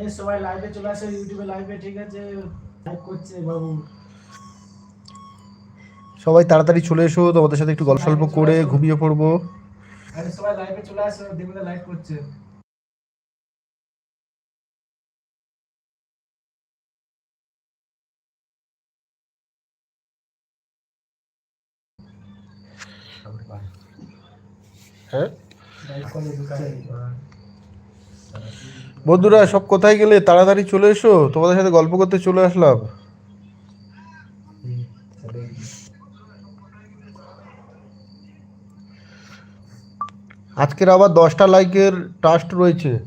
এ সবাই লাইভে চলে আসে ইউটিউবে লাইভে ঠিক আছে? লাইভ করছে বাবু। সবাই তাড়াতাড়ি চলে এসো তোমাদের সাথে একটু গল্প সল্প করে ঘুমিয়ে পড়ব। আরে সবাই লাইভে চলে আসে দেবুদা লাইভ করছে। হ্যাঁ? বন্ধুরা, সব কোথায় গেলে? তাড়াতাড়ি চলে এসো, তোমাদের সাথে গল্প করতে চলে আসলাম। আজকের আবার দশটা লাইকের টাস্ট রয়েছে।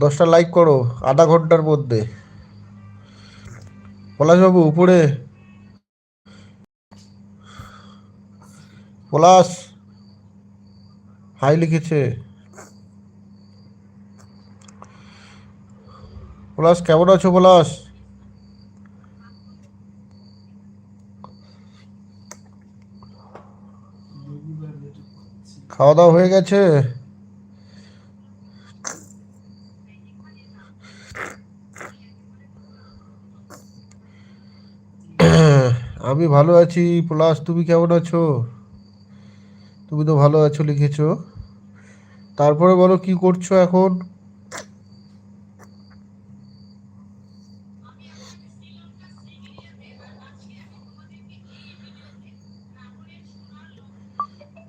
দশটা লাইক করো, আধা ঘণ্টার মধ্যে। পলাশবাবু, উপরে। পলাশ, হাই লিখেছে। পলাশ, কেমন আছো পলাশ? খাওয়া দাওয়া হয়ে গেছে? আমি ভালো আছি। পলাশ, তুমি কেমন আছো? তুমি তো ভালো আছো, লিখেছো। তারপরে বলো, কি করছ এখন?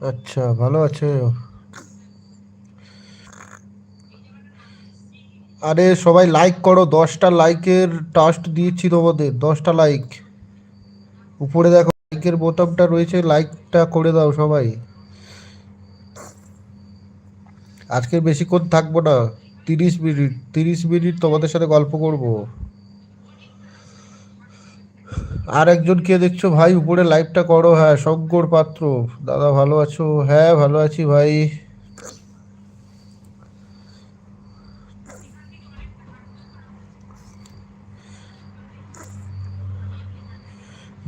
আচ্ছা ভালো আছে। আরে সবাই লাইক করো, দশটা লাইকের টাস্ট দিয়েছি তোমাদের, দশটা লাইক উপরে দেখো লাইকের বোতামটা রয়েছে লাইকটা করে দাও সবাই। আজকে বেশিক্ষণ থাকব না, তিরিশ মিনিট তিরিশ মিনিট তোমাদের সাথে গল্প করব। আর একজন কে দেখছ? ভাই, উপরে লাইভটা করো। হ্যাঁ শঙ্কর পাত্র। দাদা, ভালো আছো? হ্যাঁ ভালো আছি ভাই।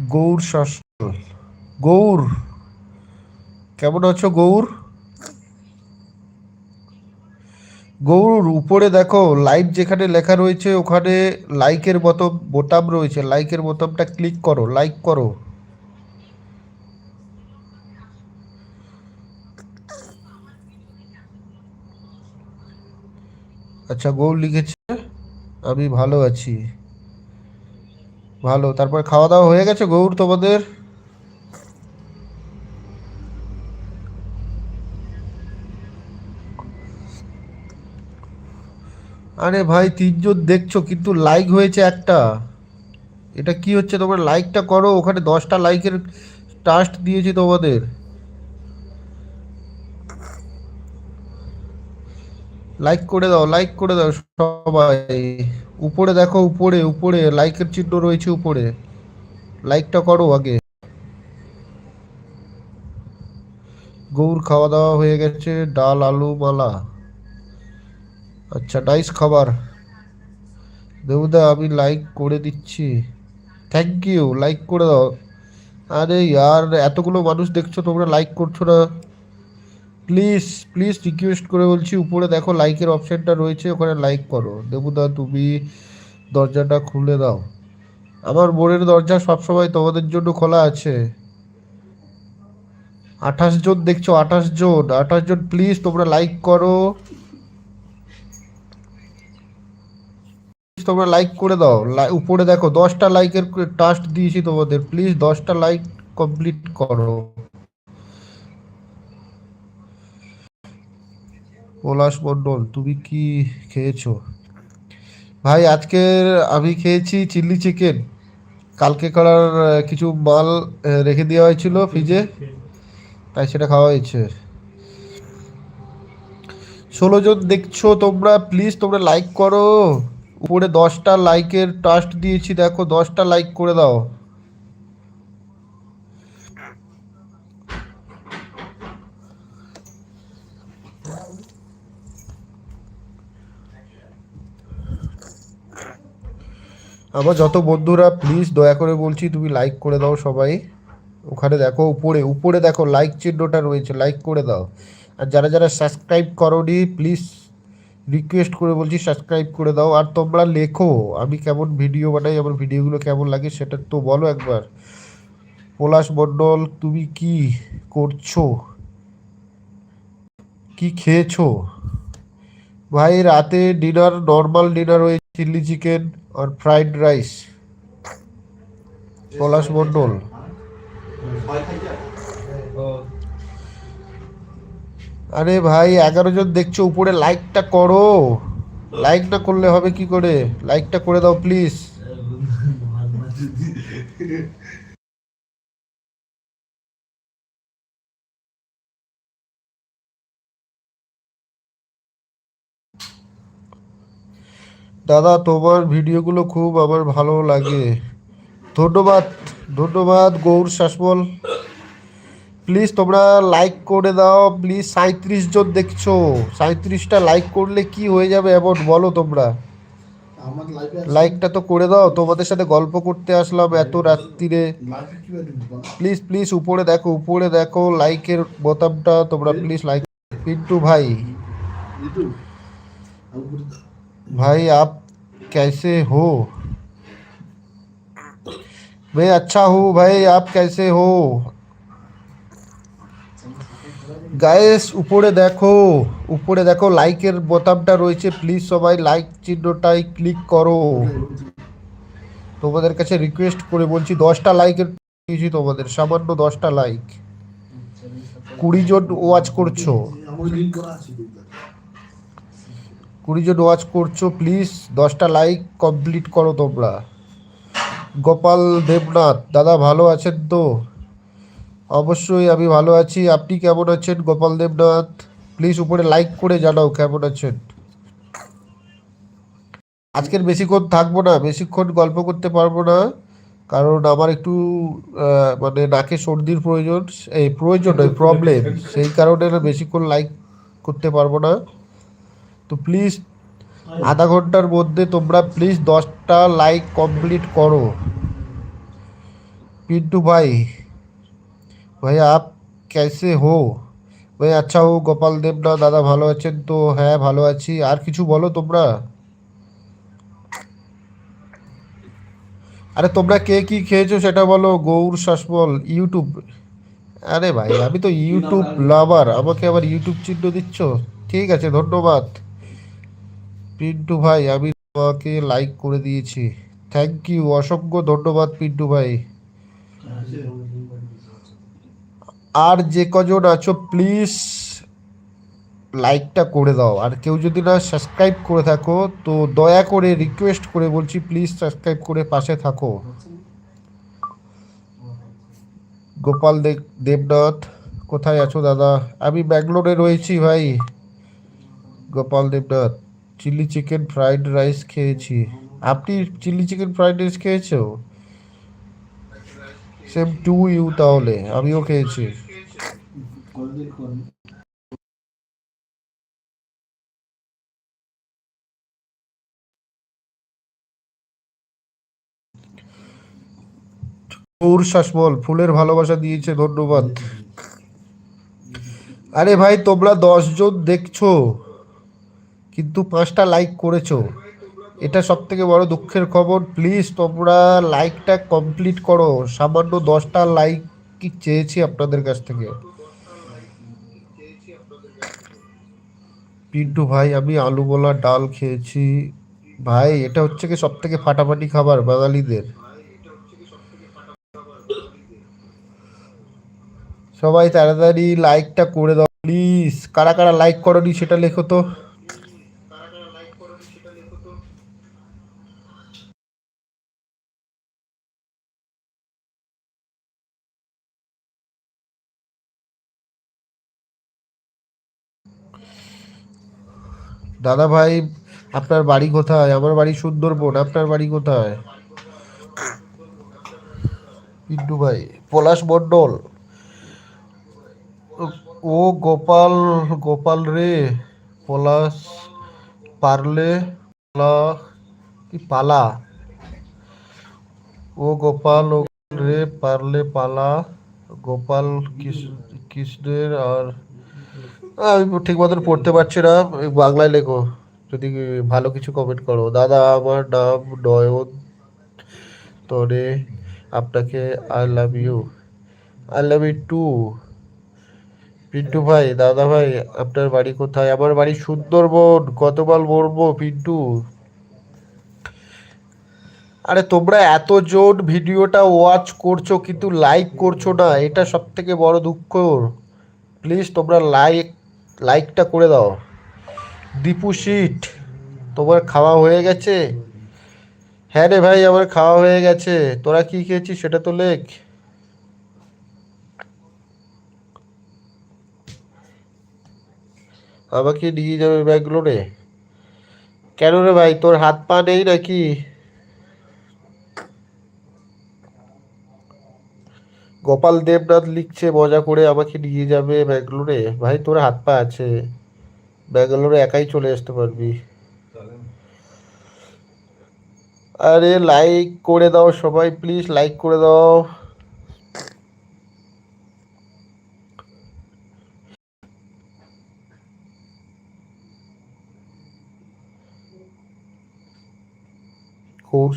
গৌর শাসন। গৌর, কেমন আছো গৌর? গৌর, উপরে দেখো লাইভ যেখানে লেখা রয়েছে, ওখানে লাইকের বোতাম বোতাম রয়েছে। লাইকের বোতামটা ক্লিক করো লাইক করো। আচ্ছা গৌর লিখেছে, আমি ভালো আছি। ভালো, তারপর খাওয়া দাওয়া হয়ে গেছে গৌর তোমাদের? আরে ভাই তিনজন দেখছ, কিন্তু লাইক হয়েছে একটা। এটা কি হচ্ছে তোমরা লাইকটা করো, ওখানে দশটা লাইকের টাস্ট দিয়েছি তোমাদের। লাইক করে দাও লাইক করে দাও সবাই। উপরে দেখো, উপরে উপরে লাইকের চিহ্ন রয়েছে উপরে। লাইকটা করো আগে। গৌর খাওয়া দাওয়া হয়ে গেছে, ডাল, আলু, মালা। আচ্ছা নাইস খাবার। দেবুদা, আমি লাইক করে দিচ্ছি। থ্যাংক ইউ লাইক করে দাও। আরে ইয়ার, এতগুলো মানুষ দেখছ, তোমরা লাইক করছ না। প্লিজ প্লিজ রিকোয়েস্ট করে বলছি, উপরে দেখো লাইকের অপশানটা রয়েছে, ওখানে লাইক করো। দেবুদা, তুমি দরজাটা খুলে দাও। আমার বোনের দরজা সবসময় তোমাদের জন্য খোলা আছে। আঠাশ জন, দেখছ আঠাশ জন। আঠাশ জন প্লিজ তোমরা লাইক করো। তোমরা লাইক করে দাও। উপরে দেখো, দশটা লাইকের টাস্ক দিয়েছি তোমাদের। প্লিজ দশটা লাইক কমপ্লিট করো। পলাশ মণ্ডল, তুমি কি খেয়েছো? ভাই, আজকের আমি খেয়েছি চিলি চিকেন। কালকে করার কিছু মাল রেখে দেওয়া হয়েছিল ফ্রিজে। তাই সেটা খাওয়া হয়েছে। ষোলো জন দেখছ তোমরা প্লিজ তোমরা লাইক করো। উপরে দশটা লাইকের টাস্ট দিয়েছি, দেখো দশটা লাইক করে দাও। আমার যত বন্ধুরা প্লিজ দয়া করে বলছি, তুমি লাইক করে দাও সবাই। ওখানে দেখো উপরে উপরে দেখো লাইক চিহ্নটা রয়েছে লাইক করে দাও। আর যারা যারা সাবস্ক্রাইব করোনি প্লিজ রিকোয়েস্ট করে বলছি সাবস্ক্রাইব করে দাও। আর তোমরা লেখো, আমি কেমন ভিডিও বানাই, আমার ভিডিওগুলো কেমন লাগে সেটা তো বলো একবার। পলাশ মণ্ডল, তুমি কি করছ? কি খেয়েছো? ভাই, রাতে ডিনার নর্মাল ডিনার হয়েছে চিলি চিকেন আর ফ্রাইড রাইস পলাশ মণ্ডল। আরে ভাই, এগারো জন দেখছ, উপরে লাইকটা করো। লাইক না করলে হবে কি করে? লাইকটা করে দাও প্লিজ দাদা, তোমার ভিডিওগুলো খুব আমার ভালো লাগে। ধন্যবাদ ধন্যবাদ, গৌর শাসমল। প্লিজ তোমরা লাইক করে দাও প্লিজ সাঁত্রিশ জন দেখছো সাঁত্রিশটা লাইক করলে কি হয়ে যাবে এমন বলো তোমরা আমার লাইফে লাইকটা তো করে দাও তোমাদের সাথে গল্প করতে আসলাম এত রাত্রিরে লাইফে কিভাবে ঢুকবো প্লিজ প্লিজ উপরে দেখো উপরে দেখো লাইকের বোতামটা তোমরা প্লিজ লাইক পিন্টু ভাই ইউটিউব আর উপরে भाई आप कैसे हो मैं अच्छा हूँ भाई आप कैसे हो গায়েস, উপরে দেখো উপরে দেখো লাইকের বোতামটা রয়েছে। প্লিজ সবাই লাইক চিহ্নটাই ক্লিক করো। তোমাদের কাছে রিকোয়েস্ট করে বলছি, দশটা লাইকের দিয়েছি তোমাদের, সামান্য দশটা লাইক কুড়ি জন ওয়াচ করছ। কুড়ি জন ওয়াচ করছ প্লিজ দশটা লাইক কমপ্লিট করো তোমরা। গোপাল দেবনাথ, দাদা ভালো আছেন তো? অবশ্যই আমি ভালো আছি। আপনি কেমন আছেন? গোপাল দেবনাথ প্লিজ উপরে লাইক করে জানাও কেমন আছেন। আজকের বেশিক্ষণ থাকব না, বেশিক্ষণ গল্প করতে পারব না, কারণ আমার একটু মানে নাকে সর্দির প্রয়োজন, এই প্রয়োজন নয় প্রবলেম সেই কারণে না বেশিক্ষণ লাইক করতে পারব না। তো প্লিজ আধা ঘণ্টার মধ্যে তোমরা প্লিজ দশটা লাইক কমপ্লিট করো। পিন্টু ভাই ভাইয়া আপ কেসে হো ভাই আচ্ছা ও গোপাল দেব না দাদা ভালো আছেন তো হ্যাঁ ভালো আছি আর কিছু বলো তোমরা আরে তোমরা কে কি খেয়েছো সেটা বলো গৌর শাসবল ইউটিউব আরে ভাই আমি তো ইউটিউব লাভার আমাকে আবার ইউটিউব চিহ্ন দিচ্ছ ঠিক আছে ধন্যবাদ পিন্টু ভাই আমি তোমাকে লাইক করে দিয়েছি থ্যাংক ইউ অসংখ্য ধন্যবাদ পিন্টু ভাই আর যে কজন আছো প্লিজ লাইকটা করে দাও। আর কেউ যদি না সাবস্ক্রাইব করে থাকো, তো দয়া করে রিকোয়েস্ট করে বলছি প্লিজ সাবস্ক্রাইব করে পাশে থাকো। গোপাল দেবনাথ, কোথায় আছো দাদা? আমি ব্যাঙ্গালোরে রয়েছি ভাই। Gopal Debnath, chilli chicken fried rice খেয়েছি। আপনি চিলি চিকেন ফ্রাইড রাইস খেয়েছো? সেম টু ইউ তাহলে, আমিও খেয়েছি? গৌর শাসমল ফুলের ভালোবাসা দিয়েছে, ধন্যবাদ আরে ভাই, তোমরা দশজন দেখছ, কিন্তু পাঁচটা লাইক করেছ এটা সব থেকে বড় দুঃখের খবর। প্লিজ তোমরা লাইকটা কমপ্লিট করো। সামান্য দশটা লাইক কি চেয়েছি আপনাদের কাছ থেকে? পিন্টু ভাই, আমি আলু বলা ডাল খেয়েছি। ভাই, এটা হচ্ছে কি সব থেকে ফাটাফাটি খাবার বাঙালিদের? সবাই তাড়াতাড়ি লাইকটা করে দাও। প্লিজ কারা কারা লাইক করনি সেটা লেখো তো। দাদা ভাই আপনার বাড়ি কোথায়? আমার বাড়ি সুন্দরবন, আপনার বাড়ি কোথায়? পিন্টু ভাই, পলাশ মণ্ডল। ও গোপাল গোপাল রে, পলাশ পারলে পালা কি পালা? ও গোপাল, ও রে, পারলে পালা, গোপাল কৃষ- কৃষ্ণের আর আমি ঠিক মতন পড়তে পারছি না। বাংলায় লেখো। যদি ভালো কিছু কমেন্ট করো। দাদা, আমার নাম নয়ন তরে আপনাকে I love you I love you too Pintu ভাই, দাদা ভাই, আপনার বাড়ি কোথায়? আমার বাড়ি সুন্দরবন। কতবার বলব, পিন্টু? আরে, তোমরা এতজন ভিডিওটা ওয়াচ করছ, কিন্তু লাইক করছ না। এটা সব থেকে বড় দুঃখ। প্লিজ তোমরা লাইক, লাইকটা করে দাও। দীপু সিট, তোমার খাওয়া হয়ে গেছে? হ্যাঁ রে ভাই, আমার খাওয়া হয়ে গেছে। তোরা কি খেয়েছিস সেটা তো লেখ। আমাকে নিয়ে যাবে ব্যাঙ্গালোরে কেন রে ভাই, তোর হাত পা নেই নাকি? গোপাল দেবনাথ লিখছে, মজা করে আমাকে নিয়ে যাবে ব্যাঙ্গালোরে। ভাই, তোর হাত পা আছে। ব্যাঙ্গালোরে একাই চলে আসতে পারবি। আরে লাইক করে দাও সবাই প্লিজ লাইক করে দাও।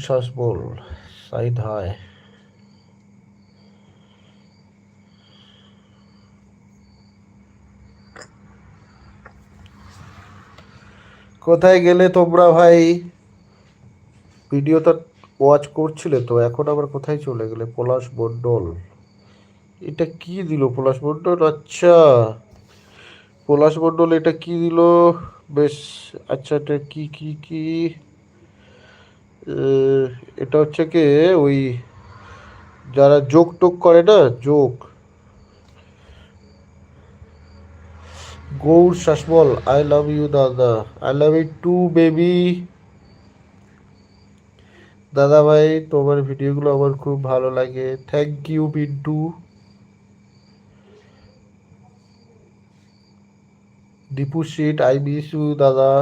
শ্বাস বল সাইড হায় কোথায় গেলে তোমরা ভাই? ভিডিওটা ওয়াচ করছিলে তো, এখন আবার কোথায় চলে গেলে? পলাশ মণ্ডল এটা কি দিল পলাশ মণ্ডল আচ্ছা। পলাশ মণ্ডল এটা কি দিল? বেশ আচ্ছা এটা কি কি কি? এটা হচ্ছে কি? ওই যারা যোগ টোক করে না, যোগ। Gour Sasmal I love you দাদা। I love you too baby দাদা ভাই তোমার ভিডিওগুলো আমার খুব ভালো লাগে। থ্যাংক ইউ পিন্টু দীপু সিট আই মিস ইউ দাদা।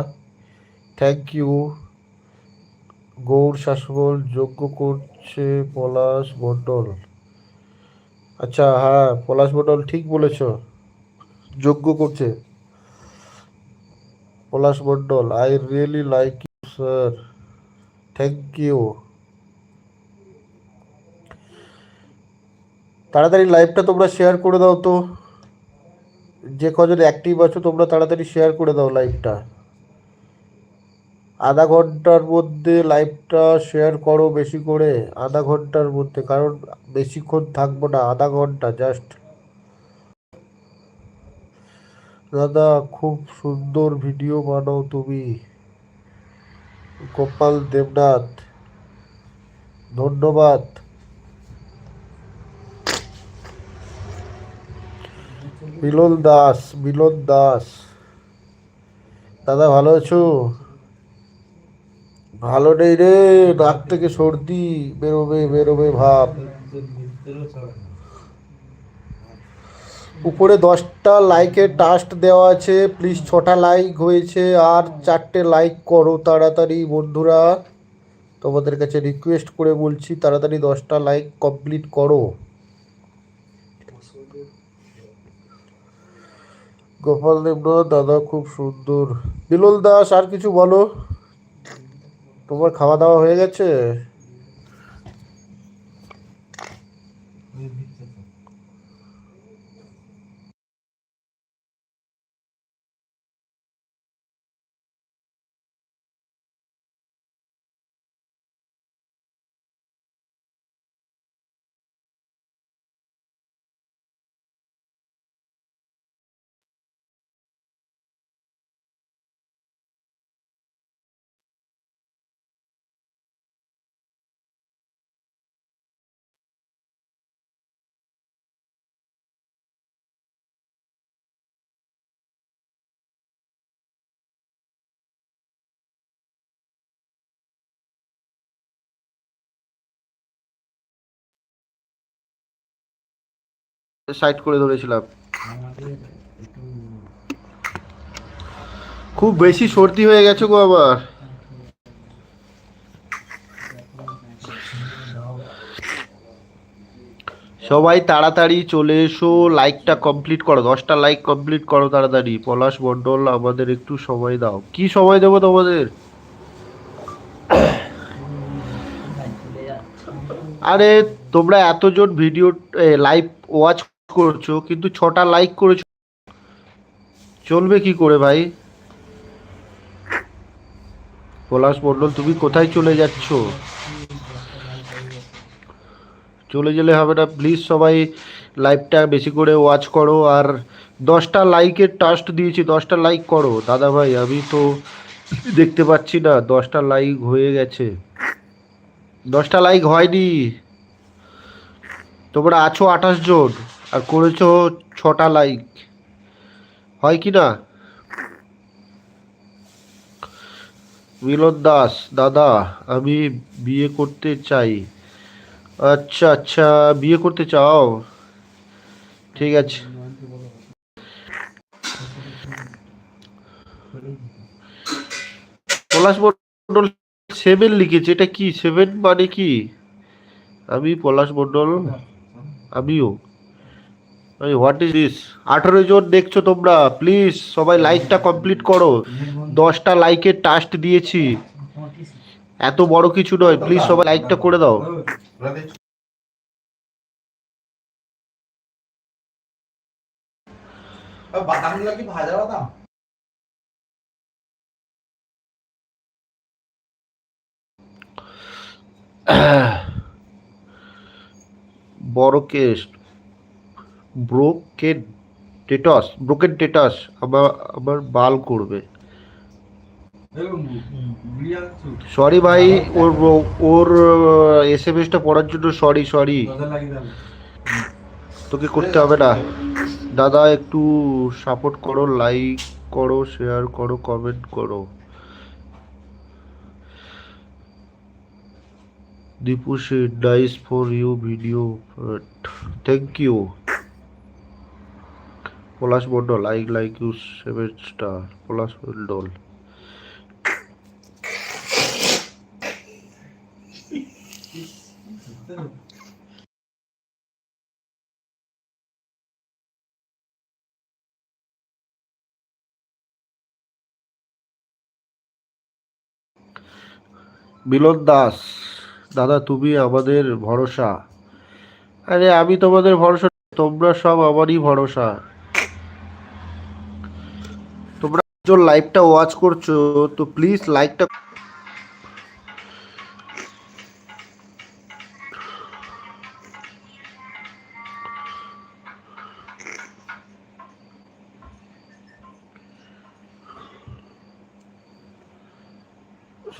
থ্যাংক ইউ গৌর শাসমল যোগ্য করছে পলাশ মণ্ডল। আচ্ছা হ্যাঁ পলাশ মণ্ডল ঠিক বলেছ। যোগ্য করছে। Palash Mondal I really like you sir thank you তাড়াতাড়ি লাইভটা তোমরা শেয়ার করে দাও তো। যে কজন অ্যাক্টিভ আছো, তোমরা তাড়াতাড়ি শেয়ার করে দাও লাইভটা আধা ঘণ্টার মধ্যে লাইভটা শেয়ার করো বেশি করে, আধা ঘণ্টার মধ্যে, কারণ বেশিক্ষণ থাকব না, আধা ঘণ্টা জাস্ট দাদা খুব সুন্দর ভিডিও বানাও তুমি। গোপাল দেবনাথ, ধন্যবাদ। মিলন দাস মিলন দাস। দাদা, ভালো আছো? ভালো নেই রে নাক থেকে সর্দি, বেরোবে বেরোবে ভাব। উপরে দশটা লাইকের টাস্ট দেওয়া আছে প্লিজ ছটা লাইক হয়েছে, আর চারটে লাইক করো তাড়াতাড়ি বন্ধুরা। তোমাদের কাছে রিকোয়েস্ট করে বলছি, তাড়াতাড়ি দশটা লাইক কমপ্লিট করো। গোপাল দেবনাথ দাদা খুব সুন্দর। বিলল দাস, আর কিছু বলো? তোমার খাওয়া দাওয়া হয়ে গেছে? সাইড করে ধরেছিলাম। খুব বেশি সর্দি হয়ে গেছে গো আমার সবাই তাড়াতাড়ি চলে এসো, লাইকটা কমপ্লিট করো, দশটা লাইক কমপ্লিট করো তাড়াতাড়ি। পলাশ মণ্ডল, আমাদের একটু সময় দাও। কি সময় দেবো তোমাদের? আরে, তোমরা এতজন ভিডিও লাইভ ওয়াচ করছ, কিন্তু ছটা লাইক করেছ। চলবে কি করে ভাই? পলাশ মণ্ডল, তুমি কোথায় চলে যাচ্ছ? চলে গেলে হবে না প্লিজ সবাই লাইভটা বেশি করে ওয়াচ করো, আর দশটা লাইকের টাস্ট দিয়েছি, দশটা লাইক করো। দাদা ভাই, আমি তো দেখতে পাচ্ছি না, দশটা লাইক হয়ে গেছে। দশটা লাইক হয়নি। তোমরা আছো আঠাশ জন। আর করেছ ছটা লাইক হয় কি না? মিলন দাস, দাদা, আমি বিয়ে করতে চাই। আচ্ছা আচ্ছা বিয়ে করতে চাও? ঠিক আছে। পলাশ মণ্ডল সেভেন লিখেছে, এটা কি? সেভেন মানে কি? আমি পলাশ মণ্ডল, আমিও। হোয়াট ইজ দিস আঠারো জন দেখছ তোমরা প্লিজ সবাই লাইকটা কমপ্লিট করো। দশটা লাইকের টাস্ট দিয়েছি। এত বড় কিছু নয় প্লিজ সবাই লাইকটা করে দাও। বড় case broken status broken status আমার আমার বাল করবে। সরি ভাই, ওর ওর এস এম এসটা পড়ার জন্য সরি সরি তোকে করতে হবে না। দাদা, একটু সাপোর্ট করো লাইক করো শেয়ার করো কমেন্ট করো। Dipu shade nice for you video thank you Palash Mondal like like you seven star Palash Mondal Milan Das, দাদা তুমি আমাদের ভরসা। আরে আমি তোমাদের ভরসা, তোমরা সব আমারই ভরসা। একজন লাইভটা ওয়াচ করছ, তো প্লিজ লাইকটা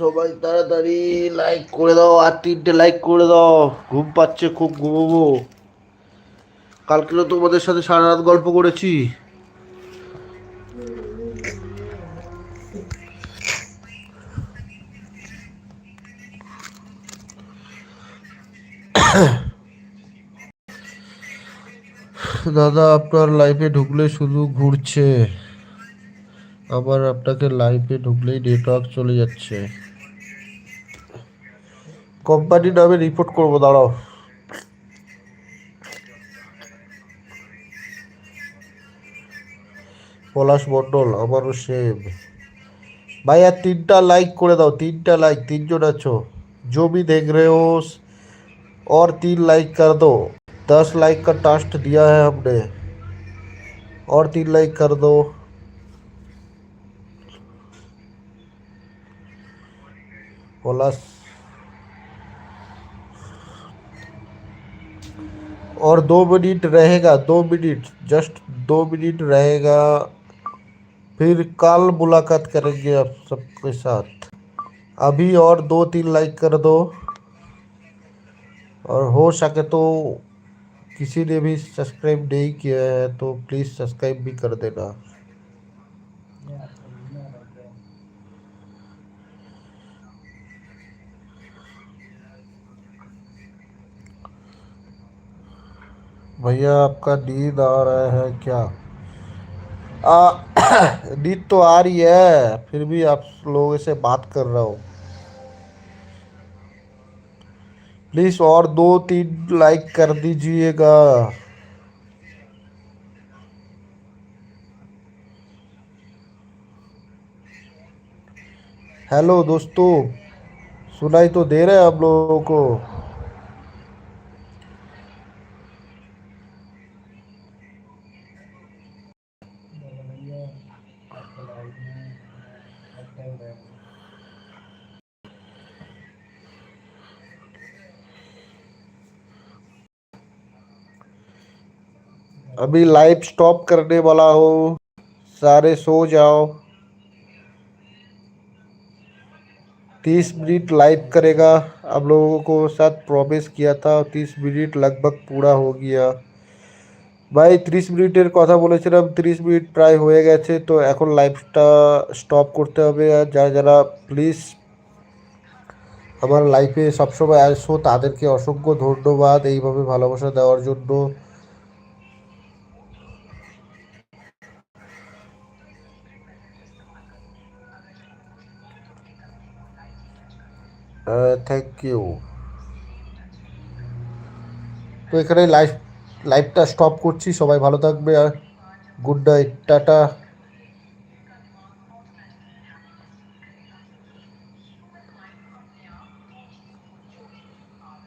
সবাই তাড়াতাড়ি লাইক করে দাও, আর তিনটে লাইক করে দাও। ঘুম পাচ্ছে খুব ঘুমোবো। কালকে তো তোমাদের সাথে সারা রাত গল্প করেছি। দাদা আপনার লাইফে ঢুকলে শুধু ঘুরছে আবার আপনাকে লাইফে ঢুকলেই নেটওয়ার্ক চলে যাচ্ছে কোম্পানি নামে রিপোর্ট করবো দাঁড়াও পলাশ মণ্ডল আমারও সেম ভাই আর তিনটা লাইক করে দাও তিনটা লাইক তিনজন আছো जो भी देख रहे हो और तीन लाइक कर दो दस लाइक का टास्ट दिया है हमने। और तीन लाइक कर दो। प्लस और दो मिनट रहेगा, दो मिनट, जस्ट दो मिनट रहेगा। फिर कल मुलाकात करेंगे आप सबके साथ। अभी और दो तीन लाइक कर दो। और हो सके तो किसी ने भी सब्सक्राइब नहीं किया है तो प्लीज़ सब्सक्राइब भी कर देना। भैया, आपका नींद आ रहा है क्या? नींद तो आ रही है, फिर भी आप लोगों से बात कर रहा हूँ। प्लीज़ और दो तीन लाइक कर दीजिएगा। हेलो दोस्तों, सुनाई तो दे रहे हैं आप लोगों को। अभी लाइव स्टॉप करने वाला हो सारे सो जाओ तीस मिनट लाइव करेगा आप लोगों को साथ प्रॉमिस किया था तीस मिनट लगभग पूरा हो गया ভাই ত্রিশ মিনিটের কথা বলেছিলাম ত্রিশ মিনিট প্রায় হয়ে গেছে তো এখন লাইভটা স্টপ করতে হবে আর যারা যারা প্লিজ আমার লাইফে সবসময় আসো তাদেরকে অসংখ্য ধন্যবাদ এইভাবে ভালোবাসা দেওয়ার জন্য থ্যাংক ইউ তো এখানে লাইভ লাইভটা স্টপ করছি। সবাই ভালো থাকবে আর গুড নাইট টাটা।